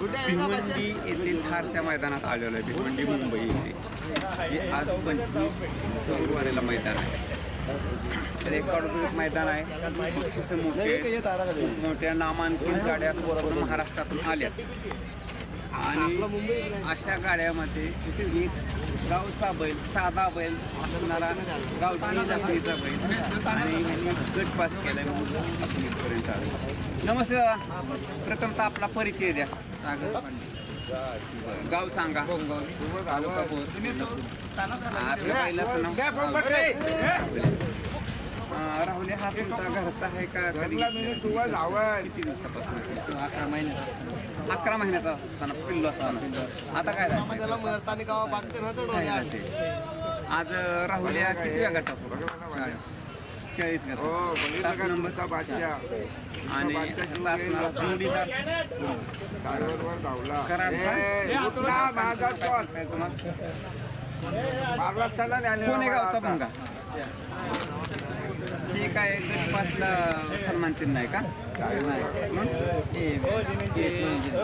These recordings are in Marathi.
भिवंडी येथील थारच्या मैदानात आलेलो आहे. भिवंडी मुंबई येथे. हे आज पंचवीस फेब्रुवारीला मैदान आहे. तर एक मैदान आहे. मोठे मोठ्या नामांकित गाड्या पूर्ण महाराष्ट्रातून आल्या आणि अशा गाड्यामध्ये एक गावचा बैल साधा बैल असणारा गावचा जातीचा बैल आणि ह्यांनी गट पास केलाय म्हणून आपण इथपर्यंत आलो. नमस्ते दादा. प्रथमतः आपला परिचय द्या. सागर पांडे. गाव सांगा. तालुका बोर. राहुल हा तुमचा घरचा आहे का? किती दिवसापासून? अकरा महिन्यात अकरा महिन्याचा असताना पिल्लो असताना. आता काय झालं? आज राहुल किती वेळा गटात चाळीस तास नंबर. आणि तास नंबर. जोडीदार. कराडचा कोणी? गावचा भंगा ठीक आहे सन्मान चिन्ह नाही. का?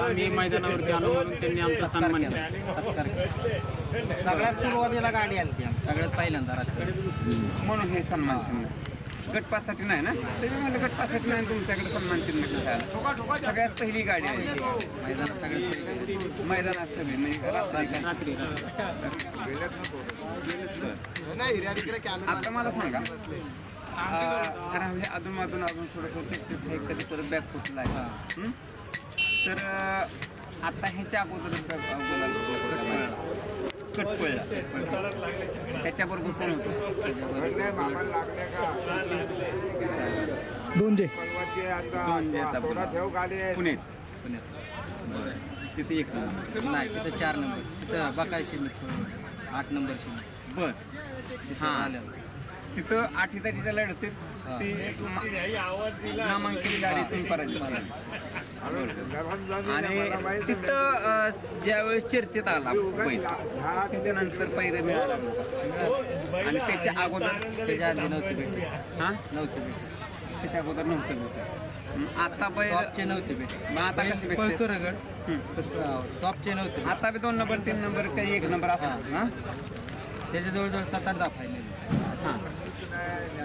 आम्ही मैदानावरती आलो म्हणून त्यांनी आमचा सन्मान केला. सगळ्यात सुरुवातीला गाडी आली ती आमची. सगळ्यात पहिल्यांदा रात्री. म्हणून हे सन्मान चिन्ह गटपासाठी नाही ना ते मी म्हणलं गटपासाठी नाही तुमच्याकडे सन्मान चिन्ह कसं सगळ्यात पहिली गाडी आहे मैदानात सगळ्यात मैदानात सगळी म्हणजे नाही आता मला सांगा राहुल अधून मधून अजून थोडंसं चिकचिक आहे कधी परत बॅग फुटला आहे हं? तर आता ह्याच्या अगोदर कटपळला त्याच्याबरोबर कोण होतं दोनजे दोन ज्याचा पुण्यात पुण्यात तिथे एक नंबर. नाही तिथं चार नंबर. तिथं थोडं आठ नंबर शिल्लक बर. तिथं हां. आल्यावर. तिथं आठी ताटीच्या लढतीत. ती नामांकित गाडीतून पराजित झाली. आणि तिथं ज्यावेळेस चर्चेत आला बैल त्याच्यानंतर पैरे मिळाला आणि त्याच्या अगोदर त्याच्या आधी नव्हते भेटले हा? नव्हते भेटले त्याच्या अगोदर नव्हतं भेटत. आता टॉपचे नव्हते मग आता रगड. हं. टॉपचे नव्हते. आता बी दोन नंबर तीन नंबर काही एक नंबर असा हा? त्याच्या जवळजवळ सात आठ दहा फायनल. हा.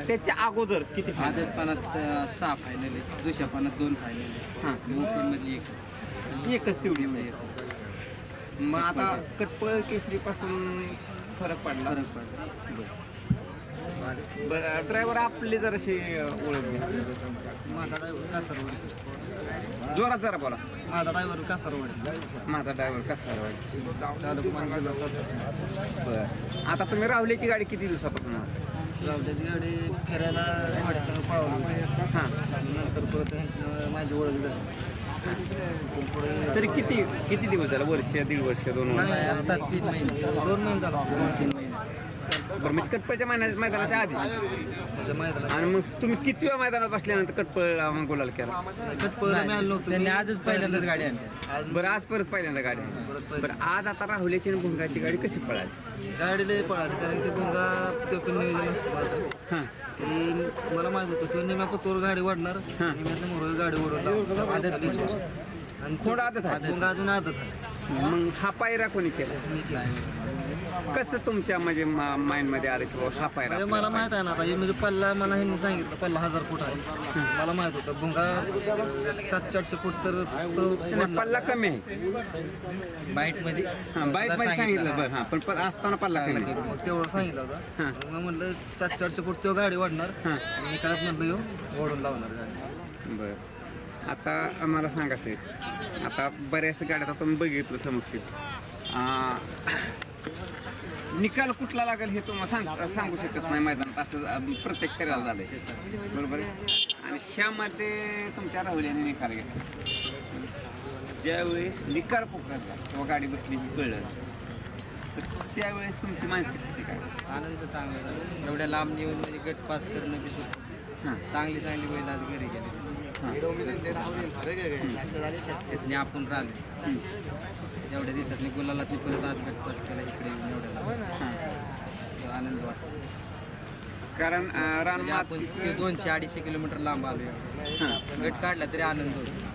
त्याच्या अगोदर किती आदत पानात अं, सहा फायनल आहे दुसऱ्या पानात दोन फायनल हा. आहे ओपन मधली एक एकच तेवढी म्हणजे. एक मग आता कटपळ केसरी पासून फरक पडला. फरक पडला. बरं. ड्रायव्हर आपले जराशी ओळख घ्या. माझा ड्रायव्हर कासारवाडी. जोरात जरा बोला. माझा ड्रायव्हर कासारवाडी. माझा ड्रायव्हर कसा आहे? तालुका मान जिल्हा सातारा. बरं. आता तुम्ही राहुल्याची गाडी किती दिवसापासून आहात? गावल्याची गाडी फिरायला वाड्यासंग पळवली हां. नंतर परत त्यांची माझी ओळख झाली. पुढे तरी किती किती दिवस झालं? वर्ष दीड वर्ष दोन वर्ष? नाही, आता तीन महिने. दोन महिने झाला. दोन तीन महिने. बरं म्हणजे कटपळच्या महिन्या मैदानाच्या आधी. त्याच्या मैदानात आणि मग तुम्ही किती वेळा मैदानात बसल्यानंतर कटपळ मग गुलाल केला? कटपळला मी आलो नव्हतो. त्यांनी आजच पहिल्यांदाच गाडी आणली. आज बरं आज परत पहिल्यांदा गाडी आहे. परत पहिल्यांदा. बरं आज आता राहुल्याची आणि भुंगाची गाडी कशी पळाली? गाडी लय पळाली कारण की भोंगा तो पण नियोजन असतं माझं. हां. की मला माहीत होतं तो नेम्या पतोर गाडी वाढणार हां. नेम्यातल्या मोरवी गाडी ओढवला आदत. आणि थोडं आदत आहे. भोंगा अजून आदत आहे. मग हा पायरा कोणी केला? मी केला. कसं तुमच्या म्हणजे माइंडमध्ये आलं की हा पायरा म्हणजे मला माहीत आहे ना आता हे म्हणजे पल्ला मला ह्यांनी सांगितलं पल्ला हजार फूट आहे. मला माहीत होतं भुंगा सातशे आठशे फूट तर तो. पल्ला कमी आहे. बाईटमध्ये हा बाईकमध्ये सांगितलं. बरं हा पण पण असताना पल्ला कमी आहे. मग तेवढं सांगितलं हां. होतं मग म्हणलं सातशे आठशे फूट तो गाडी वाढणार. हां. आणि निकालात म्हणलं येऊ ओढून लावणार गाडी. बरं. आता आम्हाला सांगा साहेब. आता बऱ्याच गाड्या आता तुम्ही बघितलं समक्ष निकाल कुठला लागेल हे तुम्हाला सांग सांगू शकत नाही मैदानात. असं प्रत्येक करायला झालंय. बरोबर आहे? आणि ह्यामध्ये तुमच्या राहुल्याने निकाल घेतला. ज्यावेळेस निकाल पुकारला किंवा गाडी बसली ही कळलं. तर त्यावेळेस तुमची मानसिकता काय? आनंद चांगला झाला. एवढ्या लांब येऊन म्हणजे गट पास करणं बी. हां. चांगली चांगली बैल आज घरी गेली. आपण राहिलो एवढ्या दिवसात गुलाला ती परत आज गट पास केला इकडे येऊन एवढ्या लांब तेव्हा आनंद वाटतो. कारण अं, म्हणजे रानमात आपण ते दोनशे अडीचशे किलोमीटर लांब आलो हां. गट काढला तरी आनंद होतो.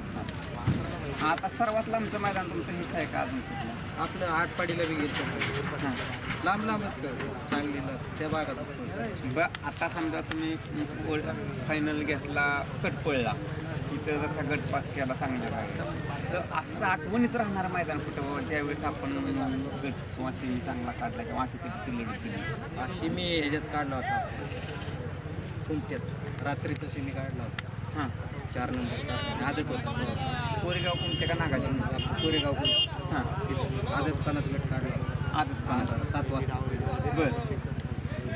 आता सर्वात लांबचं मैदान तुमचं हेच आहे का अजून कुठलं? आपलं आटपाडीला बी गेलो हां. लांब लांबच कर. सांगलीला त्या भागात. ब आता समजा तुम्ही फायनल घेतला कटपळला. तिथं जसा गट पास केला चांगल्या काय तर असं आठवणीत राहणार मैदान कुठं बाबा ज्यावेळेस आपण गट किंवा सेमी चांगला काढला किंवा किती किल्ले केली. अशी मी ह्याच्यात काढला होता. कुमट्यात रात्रीचं शिमी काढला होता. हां. चार नंबर आदत होता. कोरेगाव कोणते का नागाजी? आपलं कोरेगाव कोण हां. तिथं आदतपणात गट काढला होता. आदत अंधारात, सात वाजता. बरं.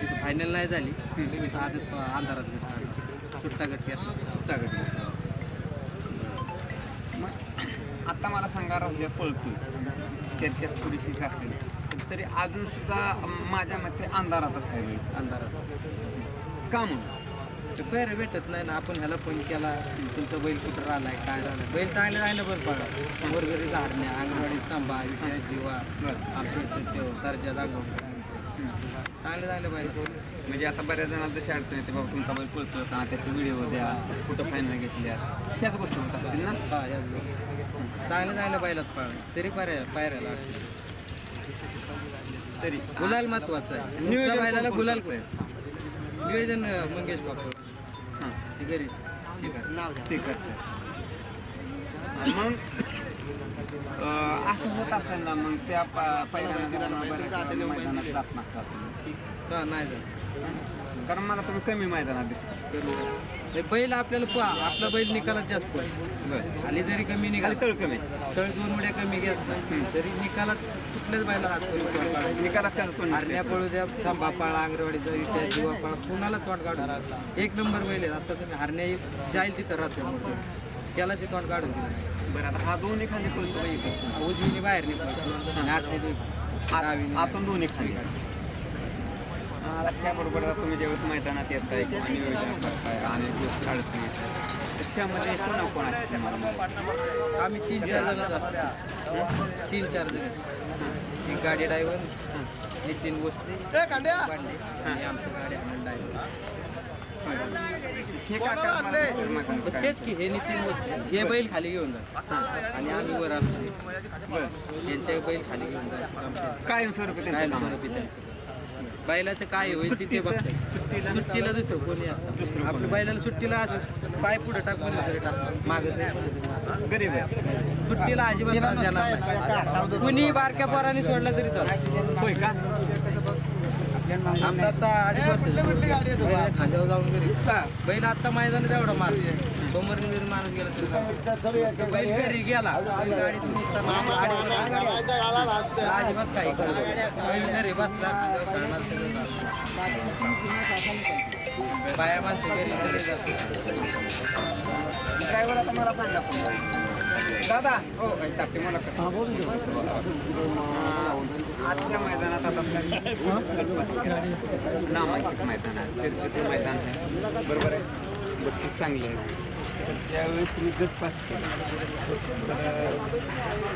तिथं फायनल नाही झाली. तिथं आदत अंधारात गट काढला. सुट्टा गट घेतला. सुट्टा गट मग आता मला सांगा राहू पळतोय. चर्चेत थोडीशी असेल पण तरी अजून सुद्धा माझ्या मते अंधारातच आहे अंधारात. का म्हणून? पैर भेटत नाही ना आपण ह्याला फोन केला तुमचा बैल कुठं राहिलाय काय राहिलाय? बैल चांगलं राहिलं बरं पडला वरगरी झाडण्या अंगणवाडी सांभा विट्या जीवा आमच्या सरच्या दाखवून चांगलं झालं बैल. म्हणजे आता बऱ्याच जणांना तशी अडचण येते बाबा तुमचा बैल पळतो का त्याचे व्हिडिओ द्या कुठं फायनल घेतल्या ह्याच गोष्टी होत असतील ना? हा याच बैल चांगलं झालं बैलात पळा तरी पायऱ्या पायऱ्याला. तरी. गुलाल महत्वाचं आहे. नियोजन बैलाला गुलाल? कोण नियोजन मंगेश बापू. हां. ते घरी. ठीक आहे ते मग असं होत असेल ना मग त्या पहिल्या मैदानात जात नाही कारण मला तुम्ही कमी मैदानात दिसतात हे बैल आपल्याला पहा आपला बैल निकालात जास्त पडतो. बरं. खाली जरी कमी खाली निघाला तळ कमी. तळ दोन उड्या कमी घेतला तरी निकालात कुठल्याच बायला हात करून तोंड काढायचं निकालात त्याचं पण हरण्या पळू द्या सांबा पाळा अंगरवाडीचा इट्या जीवा पाळा कुणाला तोंड काढून एक नंबर बैल आहे. आता तुम्ही हरण्या जाईल तिथं राहतो त्याला ते तोंड काढून दिलं बरं आता हा दोन्ही खाली बाई इथं. उजवीने बाहेर निघतो. आत- आतून दोन्ही खाली त्याबरोबर तुम्ही ज्यावेळेस मैदानात येताय किंवा नियोजन करताय आणि दिवस अडचण येतात त्याच्यामध्ये कोणा कोण असते मला आम्ही तीन चार जण असतो तीन चार जण. एक गाडी ड्रायव्हर नितीन पांडे आणि आमचं गाडी ड्रायव्हर हे काय? तेच की हे नितीन हे बैल खाली घेऊन जात आणि आम्ही वर असतो. यांच्या बैल खाली घेऊन जायचं कायमस्वरूपी काय त्यांचं काम आहे. स्वरूपी त्यांचं बैलाचं काय होईल तिथे बघतात सुट्टीला दुसरं कोणी असतं. आपल्या बैलाला सुट्टीला असं पाय पुढे टाकून तरी टाकतात मागं गरीब आहे. सुट्टीला अजिबात कुणी बारक्या पोराने सोडलं तरी चालतं होय का? आमचा आता अडीच वर्ष खांद्यावर जाऊन घरी. बैल आता मैदानात एवढा मार समोर जरी माणूस गेला. तरी चालतं. बैल घरी गेला. बैल अजिबात काही. बैल घरी बसला खांद्यावर सगळं. बाया माणसं घरी सगळे जातात. ड्रायव्हर आता मला सांगा दादा हो टाकते मला आजच्या मैदानात आता नामांकित मैदान आहे चर्चेचं मैदान आहे. बरोबर आहे? बक्षीस चांगले आहे. त्यावेळेस तुम्ही गट पास केला.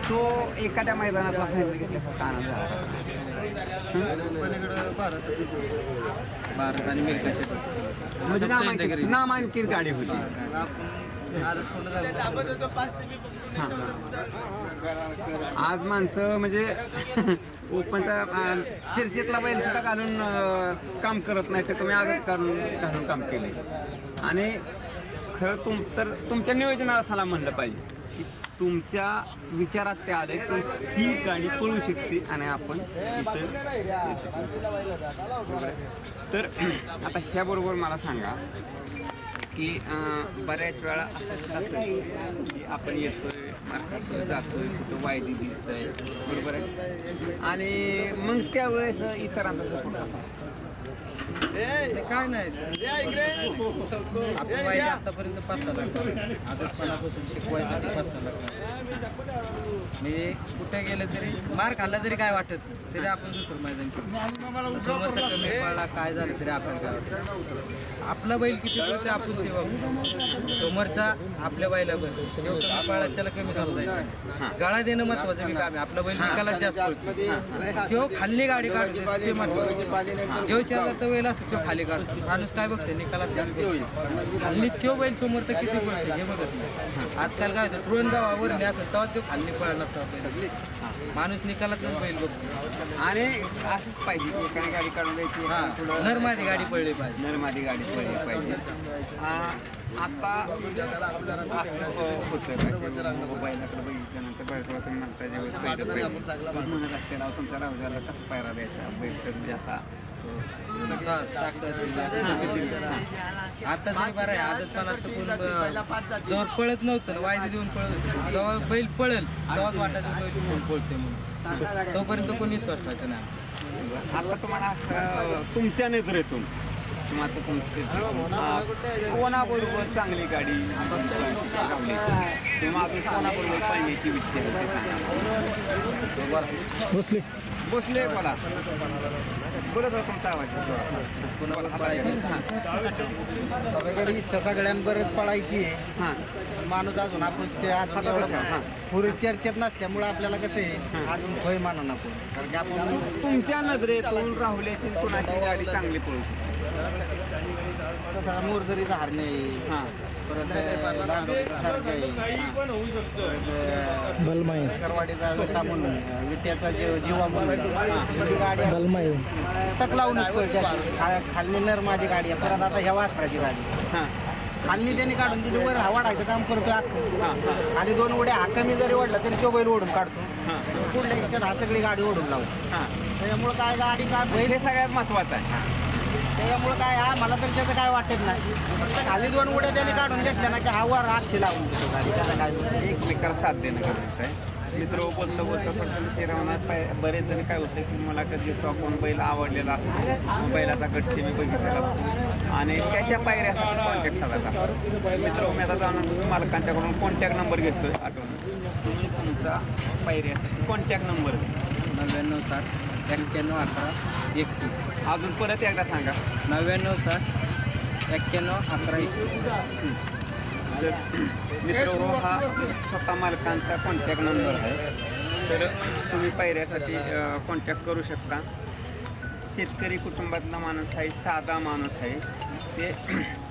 तो एखाद्या मैदानातला फायदा घेतल्यासारखा आनंद झाला. भारत आणि मिल्का शेट म्हणजे नामांकित नामांकित गाडी होती. आज माणसं म्हणजे ओपनचा अं, चर्चेतला बैल सुद्धा घालून काम करत नाही तर तुम्ही आजच घालून घालून काम केले. आणि खरं तुम तर तुमच्या नियोजनाला सलाम म्हणलं पाहिजे. की तुमच्या विचारात ते आले की ही गाडी पळू शकते आणि आपण इथं तर आता ह्याबरोबर मला सांगा की बऱ्याच वेळा असं सुद्धा की आपण येतोय मार्केटमध्ये जातोय कुठं वायदी दिसतंय बरोबर आहे? आणि मग त्यावेळेस इतरांचा सपोर्ट असा काय नाही आपण पाहिजे आतापर्यंत पाच सहा लाख आदतपणापासून शिकवायसाठी पाच सहा लाख म्हणजे कुठे गेलं तरी मार खाल्ला तरी काय वाटत तरी आपण दुसरं मैदान खेळू समोरचा कमी पडला काय झालं तरी आपण काय वाटत आपला बैल किती पडते आपण ते बघू समोरचा आपल्या बैला जो कमी त्याला कमी समजायचं गळा देणं महत्वाचं मी काम आहे आपला बैल विकायला जास्त पळतो जो खाल्ली गाडी काढतो ते महत्वाचं जेव्हा शेजारचा बैल तो खाली काढतो माणूस काय बघते निकालात जास्त पळतो. खाल्ली तो बैल समोर तर किती पळते हे बघत नाही. आजकाल काय होतं? ड्रोन गावावर नाही असं तेव्हा तो खाल्ली तर बैल. माणूस निकालातच बैल बघतो. आणि असंच पाहिजे एकाने गाडी काढून द्यायची हा. नरमादी गाडी पडली पाहिजे. नरमादी गाडी पडली पाहिजे. आता असं हो- होतं बैलाकडे बघितल्यानंतर बैलाकडे म्हणता ज्यावेळेस म्हणत असते राव तुमच्या रावजाला कसा पायरा द्यायचा? बैल तर म्हणजे असा आता तरी बरं आहे. आदतपणात तर कोण ब- पळत नव्हतं. ना वायदे देऊन पळत होतं. जेव्हा बैल पळेल तेव्हाच वाटायचं बैल कोण पळते म्हणून. तोपर्यंत कोणीच वाटायचं नाही. आता तुम्हाला तुमच्या नजरेतून. किंवा आता तुमचे कोणाबरोबर चांगली गाडी किंवा अजून कोणाबरोबर पाळण्याची इच्छा आहे. बसले बसले बोला. बोलत होता तुमचा आवाज. इच्छा? सगळ्यांबरच पळायची आहे. हां. माणूस अजून आपण ते अजून एवढं पूर्वी चर्चेत नसल्यामुळे आपल्याला कसं आहे अजून भय मानू नको. कारण की आपण तुमच्या नजरेतून राहुल्याची कुणाची गाडी चांगली पळू शकते? कसं मोरदरीचा हरणे आहे. हां. परत लांडोळीचा सारखं आहे बलमाई करवाडीचा विटा म्हणून विट्याचा जीव जीवा म्हणून. ही. गाडी. बलमाई टक लावूनच पळते अशी. खा- खालनी नर माझी गाडी आहे. परत आता ह्या वासराची गाडी. हां. खालनी त्यांनी काढून तिथे वर वाढायचं काम करतोय असतो हां हां. आणि दोन उड्या हा कमी जरी ओढला तरी तो बैल ओढून काढतो. हां. पुढल्या हिशेत हा सगळी गाडी ओढून लावतो. हां. त्याच्यामुळे काय गाडी काय बैल हे सगळ्यात महत्वाचं आहे. त्याच्यामुळे काय हा मला तर त्याचं काय वाटत नाही. खाली दोन उड्या त्यांनी काढून घेतल्या ना की हा वर आखी लावून देतो गाडी. काय नाही. एकमेकाला साथ देणं गरजेचं आहे. मित्र बोलतो बोलतो विषय राहणार पाय बरेच जण काय होतं की मला कधी घेतो आपण बैल आवडलेला असतो. बैलाचा गटशी मी बघितलेला असतो. आणि त्याच्या पायऱ्यासाठी कॉन्टॅक्ट साधायचा असतो. मित्र मी आता जाणून मालकांच्याकडून कॉन्टॅक्ट नंबर घेतोय आठवून तुम्ही तुमचा पायऱ्यासाठी कॉन्टॅक्ट नंबर नव्याण्णव सात. एक्क्याण्णव अकरा एकतीस. अजून परत एकदा सांगा. नव्याण्णव सात एक्क्याण्णव अकरा एकतीस. जर मित्र हो स्वतः मालकांचा कॉन्टॅक्ट नंबर आहे. तर तुम्ही पायऱ्यासाठी कॉन्टॅक्ट करू शकता. शेतकरी कुटुंबातला माणूस आहे साधा माणूस आहे. ते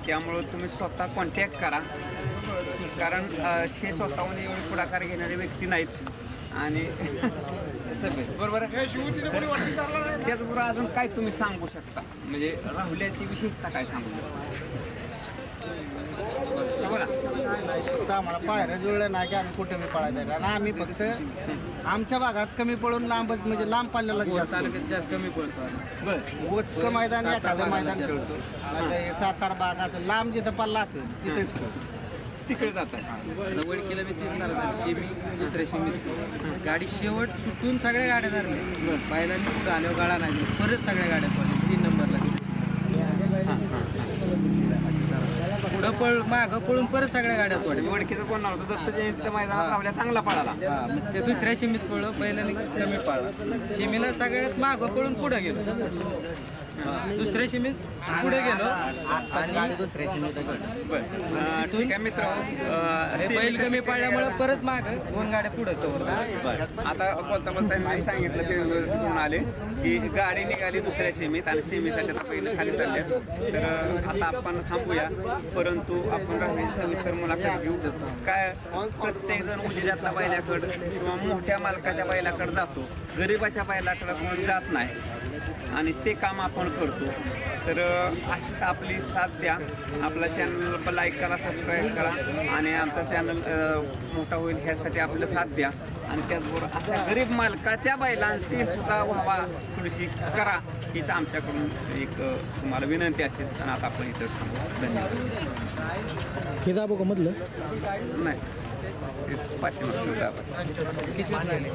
त्यामुळं तुम्ही स्वतः कॉन्टॅक्ट करा. कारण हे स्वतःहून एवढे पुढाकार घेणारे व्यक्ती नाहीत. आणि सगळे बरोबर त्याचबरोबर अजून काय तुम्ही सांगू शकता? म्हणजे राहुल्याची विशेषता काय सांगू शकता? फक्त आम्हाला पायऱ्या जुळल्या नाही की आम्ही कुठे बी पळायचं आणि आम्ही फक्त आमच्या भागात कमी पळून लांबच म्हणजे लांब पडलेला जास्त कमी ओचकं मैदान एखादं मैदान खेळतो. सातारा भाग असेल लांब जिथं पल्ला असेल तिथेच खेळतो. तिकडे जातात. तीन झालं शेमी दुसऱ्या शेमी गाडी शेवट सुटून सगळ्या गाड्या धरल्या बैलांनी पुढं आल्यावर गाडा नाही परत सगळ्या गाड्या पडल्या तीन नंबरला. पुढं पळ मागं पळून परत सगळ्या गाड्या पडल्या वडकीचं कोण नव्हतं? दत्त जयंतीच्या मैदानात रावल्या चांगला पळाला. हा मग ते दुसऱ्या शिमीत पळलं बैलाने कमी पाळला. शिमीला सगळ्यात मागं पळून पुढे गेलो. दुसऱ्या शिमीत पुढे गेलो. आणि अं, ठीक आहे मित्र. हे बैल कमी पाळल्यामुळे परत मागं दोन गाड्या पुढे आता बोलता बोलता मी सांगितलं ते तिकडून आले की गाडी निघाली दुसऱ्या सेमीत आणि सेमीसाठी आता पहिलं खाली चालले. तर आता आपण थांबूया. परंतु आपण राहण्याची सविस्तर मुलाखत घेऊ. काय प्रत्येक जण उजेडातला बैलाकडं किंवा मोठ्या मालकाच्या बैलाकडे जातो गरीबाच्या बैलाकडे कोण जात नाही. आणि ते काम आपण करतो. तर अशीच आपली साथ द्या. आपला चॅनल लाईक करा सबस्क्राईब करा आणि आमचा चॅनल मोठा होईल ह्यासाठी आपलं साथ द्या. आणि त्याचबरोबर अशा गरीब मालकाच्या बैलांची सुद्धा व्हावा थोडीशी करा. हीच आमच्याकडून एक तुम्हाला विनंती असेल. आणि आता आपण इथं थांबू. धन्यवाद. हे दाबो का मधलं? नाही. राहिले